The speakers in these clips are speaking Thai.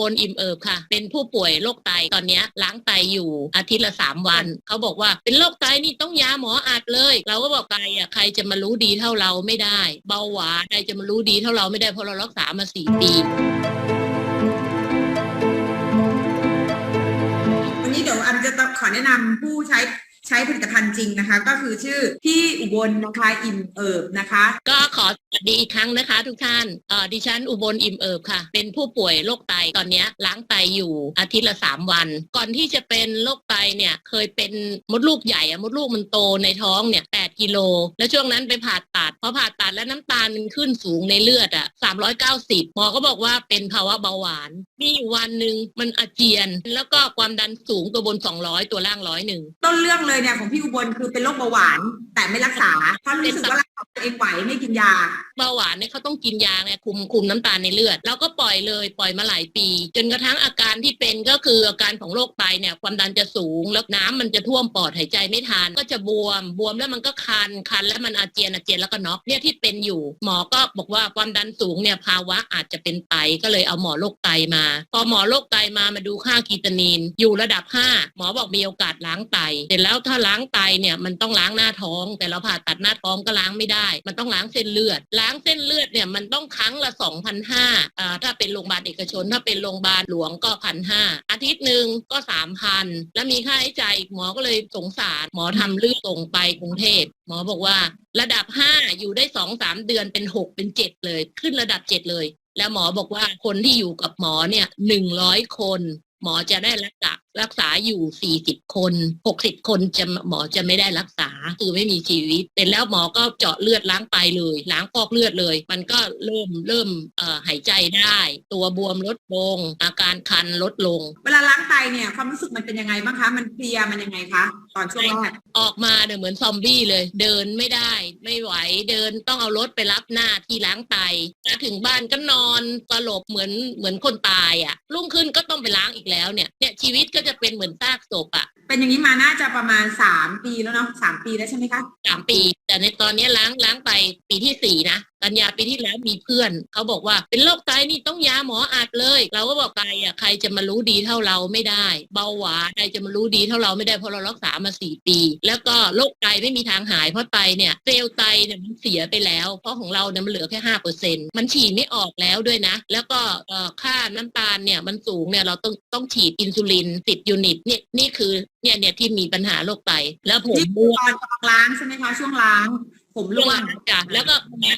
บนอิ่มเอิบค่ะ เป็นผู้ป่วยโรคไตตอนนี้ล้างไตอยู่อาทิตย์ละสามวัน เขาบอกว่าเป็นโรคไตนี่ต้องยาหมออัดเลย เราก็บอกไตอะใครจะมารู้ดีเท่าเราไม่ได้ เบาหวานใครจะมารู้ดีเท่าเราไม่ได้เพราะเรารักษามาสี่ปีวันนี้เดี๋ยวอันจะตองขอแนะนำผู้ใช้ ใช้ผลิตภัณฑ์จริงนะคะ ก็คือชื่อที่อุบลนะคะอิ่มเอิบนะคะ ก็ขอสวัสดีอีกครั้งนะคะ ทุกท่านเออดิฉันอุบลอิ่มเอิบค่ะ เป็นผู้ป่วยโรคไตตอนนี้ล้างไตอยู่อาทิตย์ละสามวัน ก่อนที่จะเป็นโรคไตเนี่ยเคยเป็นมดลูกใหญ่อะมดลูกมันโตในท้องเนี่ยแต่ กิโล แล้วช่วงนั้นไปผ่าตัดพอผ่าตัดแล้วน้ำตาลมันขึ้นสูงในเลือดอะ390หมอก็บอกว่าเป็นภาวะเบาหวาน มีวันหนึ่งมันอาเจียน แล้วก็ความดันสูงตัวบน 200 ตัวล่างร้อยหนึ่งต้นเรื่องเลยเนี่ยของพี่อุบลคือเป็นโรคเบาหวานแต่ไม่รักษาเพราะรู้สึกว่า ตัวเองไหวไม่กินยาเบาหวานเนี่ยเขาต้องกินยาไงคุมคุมน้ำตาลในเลือดเราก็ปล่อยเลยปล่อยมาหลายปี จนกระทั่งอาการที่เป็นก็คืออาการของโรคไตเนี่ยความดันจะสูง แล้วน้ำมันจะท่วมปอดหายใจไม่ทันก็จะบวมบวมแล้วมันก็คันคันแล้วมันอาเจียนอาเจียนแล้วก็น็อกเนี่ยที่เป็นอยู่ หมอก็บอกว่าความดันสูงเนี่ยภาวะอาจจะเป็นไตก็เลยเอาหมอโรคไตมา พอหมอโรคไตมามาดูค่าคีโตนินอยู่ระดับ 5 หมอบอกมีโอกาสล้างไตเสร็จแล้วถ้าล้างไตเนี่ยมันต้องล้างหน้าท้อง แต่เราผ่าตัดหน้าท้องก็ล้างไม่ได้มันต้องล้างเส้นเลือด ล้างเส้นเลือดเนี่ยมันต้องครั้งละ 2,500อ่าถ้าเป็นโรงพยาบาลเอกชน ถ้าเป็นโรงพยาบาลหลวงก็พันห้าอาทิตย์หนึ่งก็3,000แล้วมีค่าใช้จ่ายอีกหมอก็เลยสงสาร หมอทำเลือดส่งไปกรุงเทพหมอบอกว่า ระดับ5อยู่ได้2 3เดือนเป็น6เป็น7เลย ขึ้นระดับ7เลย แล้วหมอบอกว่าคนที่อยู่กับหมอเนี่ยหนึ่งร้อยคน หมอจะได้รักษา รักษาอยู่ 40 คน 60 คนจะหมอจะไม่ได้รักษา คือไม่มีชีวิตเสร็จแล้วหมอก็เจาะเลือดล้างไปเลย ล้างฟอกเลือดเลย มันก็เริ่มเริ่มหายใจได้ ตัวบวมลดลงอา การคันลดลง เวลาล้างไตเนี่ยความรู้สึกมันเป็นยังไงบ้างคะ มันเพลียมันยังไงคะตอนช่วงแรกออกมาเนี่ยเหมือนซอมบี้เลย เดินไม่ได้ไม่ไหวเดินต้องเอารถไปรับหน้าที่ล้างไตมาถึงบ้านก็นอนสลบเหมือนเหมือนคนตายอะ่ะรุ่งขึ้นก็ต้องไปล้างอีกแล้วเนี่ยเนี่ยชีวิตก็จะเป็นเหมือนซากศพอะ เป็นอย่างนี้มาน่าจะประมาณสามปีแล้วเนาะสามปีแล้วใช่ไหมคะสามปี แต่ในตอนนี้ล้างล้างไปปีที่สี่นะกันยาปีที่แล้วมีเพื่อน เขาบอกว่าเป็นโรคไตนี่ต้องยาหมออัดเลย เราก็บอกไตอะใครจะมารู้ดีเท่าเราไม่ได้ เบาหวานใครจะมารู้ดีเท่าเราไม่ได้เพราะเรารักษามาสี่ปี แล้วก็โรคไตไม่มีทางหายเพราะไตเนี่ยเซลล์ไตเนี่ยมันเสียไปแล้ว เพราะของเราเนี่ยมันเหลือแค่ห้าเปอร์เซ็นมันฉีดไม่ออกแล้วด้วยนะ แล้วก็ค่าน้ำตาลเนี่ยมันสูงเนี่ยเราต้องต้องฉีดอินซูลินสิบยูนิตเนี่ยนี่คือเนี่ยเนี่ยที่มีปัญหาโรคไต แล้วผมนี่บวมตอนกำลังล้างใช่ไหมคะช่วงล้าง ผมร่วงจ้ะแล้วก็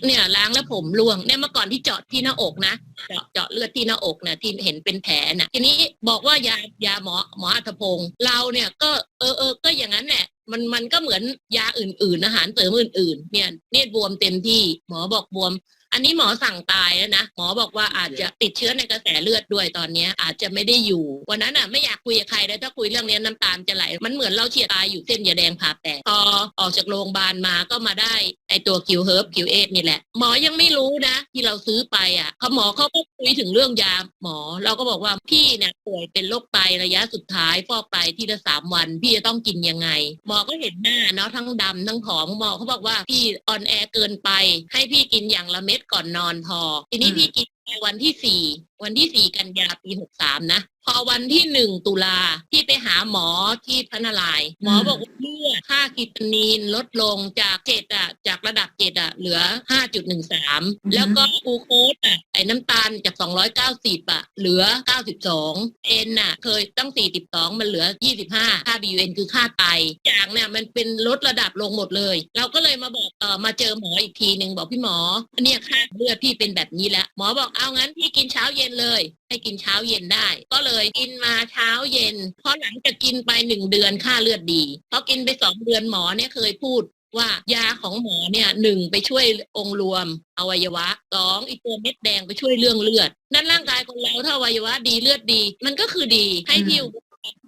เนี่ยล้างแล้วผมร่วงเนี่ยเมื่อก่อนที่เจาะที่หน้าอกนะเจาะเจาะเลือดที่หน้าอกนะที่เห็นเป็นแผลน่ะทีนี้บอกว่ายายาหมอหมออัตพงศ์เราเนี่ยก็เออเออก็อย่างนั้นแหละ มันมันก็เหมือนยาอื่น ๆ อาหารเสริมอื่น ๆ เนี่ยเนี่ยบวมเต็มที่หมอบอกบวม อันนี้หมอสั่งตายแล้วนะ หมอบอกว่าอาจจะติดเชื้อในกระแสเลือดด้วยตอนนี้อาจจะไม่ได้อยู่ วันนั้นอะไม่อยากคุยกับใครเลยถ้าคุยเรื่องนี้น้ำตาลจะไหล มันเหมือนเราเฉียดตายอยู่เส้นยาแดงผ่าแตกพอออกจากโรงพยาบาลมาก็มาได้ไอตัวคิวเฮิร์บคิวเอนี่แหละ หมอยังไม่รู้นะ ที่เราซื้อไปอะเขาหมอเขาก็คุยถึงเรื่องยาหมอ เราก็บอกว่าพี่เนี่ยป่วยเป็นโรคไตระยะสุดท้ายฟอกไตที่ละสามวัน พี่จะต้องกินยังไง หมอก็เห็นหน้าเนาะทั้งดำทั้งผอมหมอเขาบอกว่าพี่อ่อนแอเกินไป ให้พี่กินอย่างละเม็ดก่อนนอนพอ ทีนี้อืมพี่กินไปวันที่สี่วันที่สี่กันยาปีหกสามนะพอวันที่หนึ่งตุลาพี่ไปหาหมอที่พระนารายณ์หมอบอกว่าเลือดค่ากิตานีนลดลงจากเจ็ดอะจากระดับเจ็ดอะเหลือห้าจุดหนึ่งสามแล้วก็กลูโคสอะไอ้น้ำตาลจากสองร้อยเก้าสิบอะเหลือเก้าสิบสองเอ็นอะเคยตั้งสี่สิบสองมันเหลือยี่สิบห้าค่า BUN คือค่าไตอย่างเนี่ยมันเป็นลดระดับลงหมดเลย เราก็เลยมาบอกเออมาเจอหมออีกทีหนึ่งบอกพี่หมอเนี่ยค่าเลือดพี่เป็นแบบนี้แล้วหมอบอกเอางั้นพี่กินเช้าเย็นเลย ให้กินเช้าเย็นได้ ก็เลยกินมาเช้าเย็นพอหลังจากกินไปหนึ่งเดือนค่าเลือดดีพอกินไปสองเดือนหมอเนี่ยเคยพูดว่ายาของหมอเนี่ยหนึ่งไปช่วยองค์รวมอวัยวะสองอีกตัวเม็ดแดงไปช่วยเรื่องเลือด นั่นร่างกายของเราถ้าอวัยวะดีเลือดดี มันก็คือดีให้พี่อุ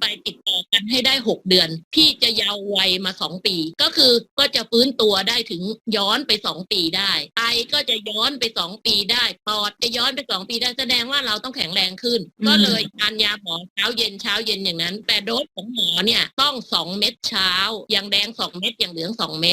ไปติดต่อกันให้ได้หกเดือน พี่จะยาววัยมาสองปี ก็คือก็จะฟื้นตัวได้ถึงย้อนไปสองปีได้ไตก็จะย้อนไปสองปีได้ปอดจะย้อนไปสองปีได้แสดงว่าเราต้องแข็งแรงขึ้นอืมก็เลยทานยาหมอเช้าเย็นเช้าเย็นอย่างนั้น แต่โดสของหมอเนี่ยต้องสองเม็ดเช้าอย่างแดงสองเม็ดอย่างเหลืองสองเม็ด